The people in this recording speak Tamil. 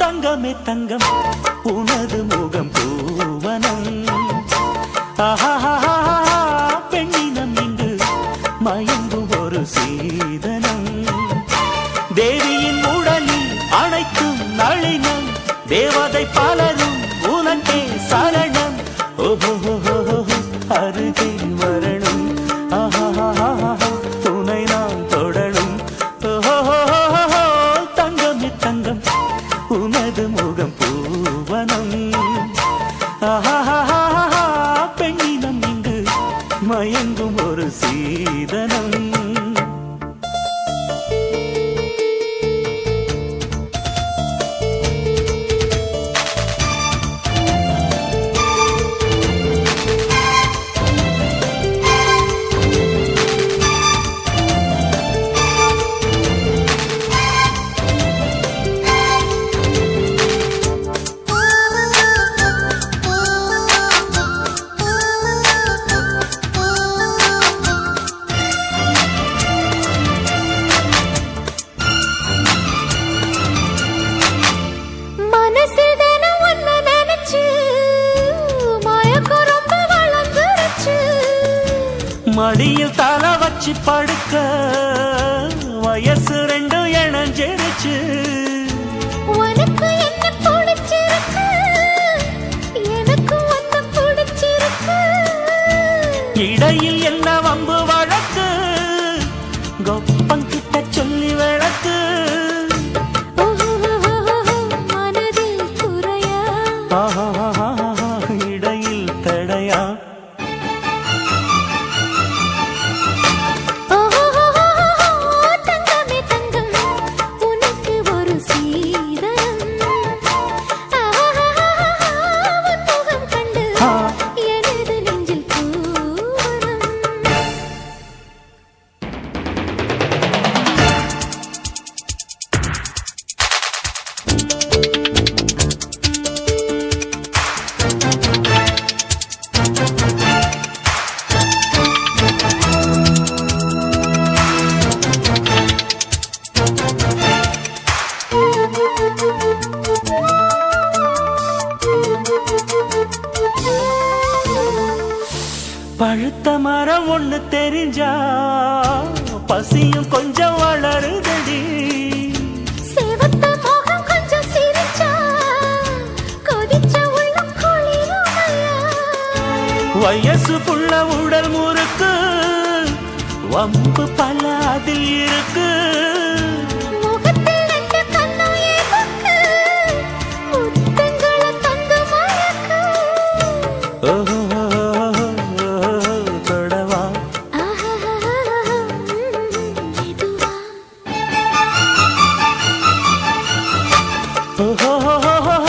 தங்கமே தங்கம் உனது முகம் பூவனம். பெண்ணினம் இங்கு மயங்கும் ஒரு சீதனம். தேவியின் உடலில் அனைத்தும் நளினம் தேவதை பலரும் உனக்கே சரணம். ஓஹோ அருகே வரணும் மயங்கும் ஒரு சீதனம். மடியில் தலை வச்சு படுக்க. வயசு ரெண்டும் இணைஞ்சிருச்சு. இடையில் என்ன வம்பு வழக்கு? கொப்பங்கிட்ட சொல்லி விளக்கு. மனதில் குறையா? பழுத்த மரம் ஒண்ணு தெரிஞ்சா பசியும் கொஞ்சம் வளருதடி. வயசு புள்ள உடல் முறுக்கு வம்பு பல அதில் இருக்கு. 哦哦哦哦